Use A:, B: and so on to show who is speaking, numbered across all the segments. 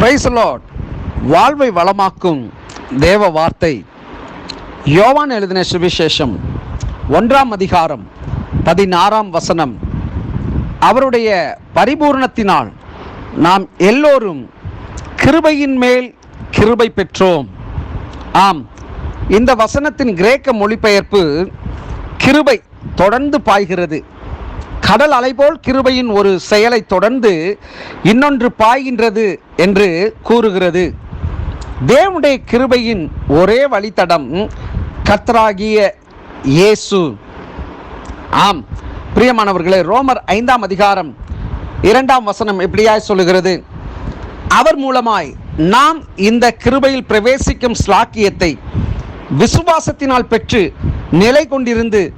A: Price Lord வாழ்வை வளமாக்கும் தேவ வார்த்தை. யோவான் எழுதின சுவிசேஷம் ஒன்றாம் அதிகாரம் பதினாறாம் வசனம். அவருடைய பரிபூரணத்தினால் நாம் எல்லோரும் கிருபையின் மேல் கிருபை பெற்றோம். ஆம் இந்த வசனத்தின் கிரேக்க மொழிபெயர்ப்பு கிருபை தொடர்ந்து பாய்கிறது. கடல் அலைபோல் கிருபையின் ஒரு செயலை தொடர்ந்து இன்னொன்று பாய்கின்றது என்று கூறுகிறது. தேவனுடைய கிருபையின் ஒரே வழித்தடம் கத்ராகிய இயேசு. ஆம். பிரியமானவர்களே ரோமர் ஐந்தாம் அதிகாரம் இரண்டாம் வசனம் எப்படியாய் சொல்லுகிறது. அவர் மூலமாய் நாம் இந்த கிருபையில் பிரவேசிக்கும் ஸ்லாக்கியத்தை விசுவாசத்தினால் பெற்று நிலை கொண்டிருந்து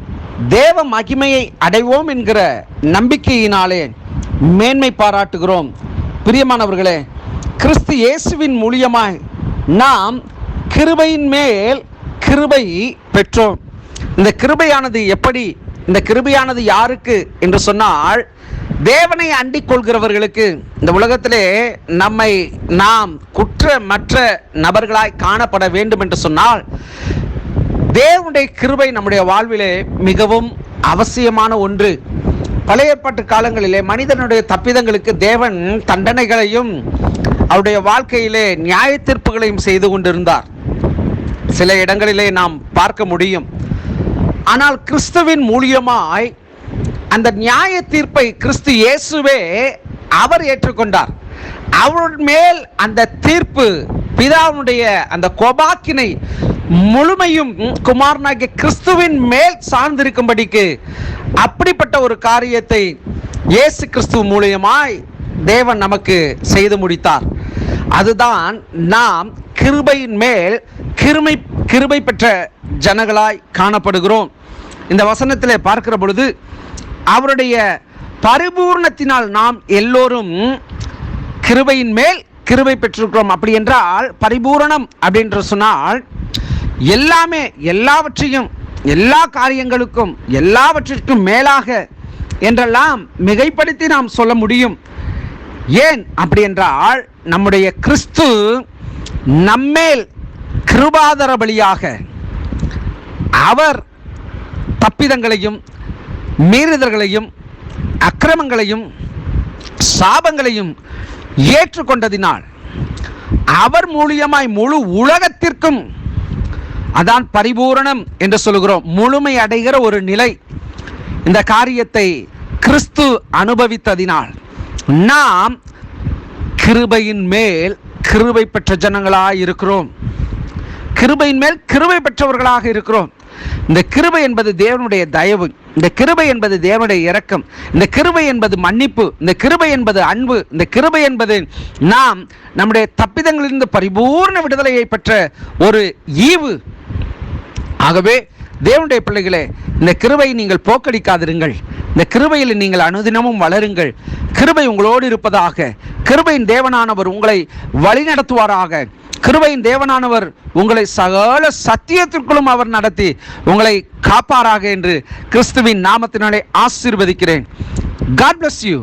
A: தேவ மகிமையை அடைவோம் என்கிற நம்பிக்கையினாலே மேன்மை பாராட்டுகிறோம். பிரியமானவர்களே கிறிஸ்து இயேசுவின் மூலியமாய் நாம் கிருபையின் மேல் கிருபை பெற்றோம். இந்த கிருபையானது எப்படி இந்த கிருபையானது யாருக்கு என்று சொன்னால் தேவனை அண்டிக் கொள்கிறவர்களுக்கு. இந்த உலகத்திலே நம்மை நாம் குற்ற மற்ற நபர்களாய் காணப்பட வேண்டும் என்று சொன்னால் தேவனுடைய கிருபை நம்முடைய வாழ்விலே மிகவும் அவசியமான ஒன்று. பழைய ஏற்பாட்டு காலங்களிலே மனிதனுடைய தப்பிதங்களுக்கு தேவன் தண்டனைகளையும் அவருடைய வாழ்க்கையிலே நியாய தீர்ப்புகளையும் செய்து கொண்டிருந்தார். சில இடங்களிலே நாம் பார்க்க முடியும். ஆனால் கிறிஸ்துவின் மூலியமாய் அந்த நியாய தீர்ப்பை கிறிஸ்து இயேசுவே அவர் ஏற்றுக்கொண்டார். அவர் மேல் அந்த தீர்ப்பு பிதாவுடைய அந்த கோபாக்கினை முழுமையும் குமாரனாகிய கிறிஸ்துவின் மேல் சார்ந்திருக்கும்படிக்கு அப்படிப்பட்ட ஒரு காரியத்தை இயேசு கிறிஸ்து மூலியமாய் தேவன் நமக்கு செய்து முடித்தார். அதுதான் நாம் கிருபையின் மேல் கிருமை கிருபை பெற்ற ஜனங்களாய் காணப்படுகிறோம். இந்த வசனத்திலே பார்க்கிற பொழுது அவருடைய பரிபூர்ணத்தினால் நாம் எல்லோரும் கிருபையின் மேல் கிருபை பெற்றிருக்கிறோம். அப்படி என்றால் பரிபூரணம் அப்படின்ற சொன்னால் எல்லாமே எல்லாவற்றையும் எல்லா காரியங்களுக்கும் எல்லாவற்றிற்கும் மேலாக என்றெல்லாம் மிகைப்படுத்தி நாம் சொல்ல முடியும். ஏன் அப்படி என்றால் நம்முடைய கிறிஸ்து நம்மேல் கிருபாதர பலியாக அவர் தப்பிதங்களையும் மீறுதல்களையும் அக்கிரமங்களையும் சாபங்களையும் ஏற்றுக்கொண்டதினால் அவர் மூலியமாய் முழு உலகத்திற்கும் அதான் பரிபூரணம் என்று சொல்கிறோம் முழுமை அடைகிற ஒரு நிலை இந்த காரியத்தை கிறிஸ்து அனுபவித்ததினால் நாம் கிருபையின் மேல் கிருபை பெற்ற ஜனங்களாக இருக்கிறோம். கிருபையின் மேல் கிருபை பெற்றவர்களாக இருக்கிறோம். இந்த கிருபை என்பது தேவனுடைய தயவு. இந்த கிருபை என்பது தேவனுடைய இரக்கம். இந்த கிருபை என்பது மன்னிப்பு. இந்த கிருபை என்பது அன்பு. இந்த கிருபை என்பது நாம் நம்முடைய தப்பிதங்களிலிருந்து பரிபூர்ண விடுதலையை பெற்ற ஒரு ஈவு. ஆகவே தேவனுடைய பிள்ளைகளே இந்த கிருபையை நீங்கள் போக்கடிக்காதிருங்கள். இந்த கிருபையில் நீங்கள் அனுதினமும் வளருங்கள். கிருபை உங்களோடு இருப்பதாக கிருபையின் தேவனானவர் உங்களை வழிநடத்துவாராக கிருபையின் தேவனானவர் உங்களை சகல சத்தியத்திற்குள்ளும் அவர் நடத்தி உங்களை காப்பாராக என்று கிறிஸ்துவின் நாமத்தினாலே ஆசீர்வதிக்கிறேன். God bless you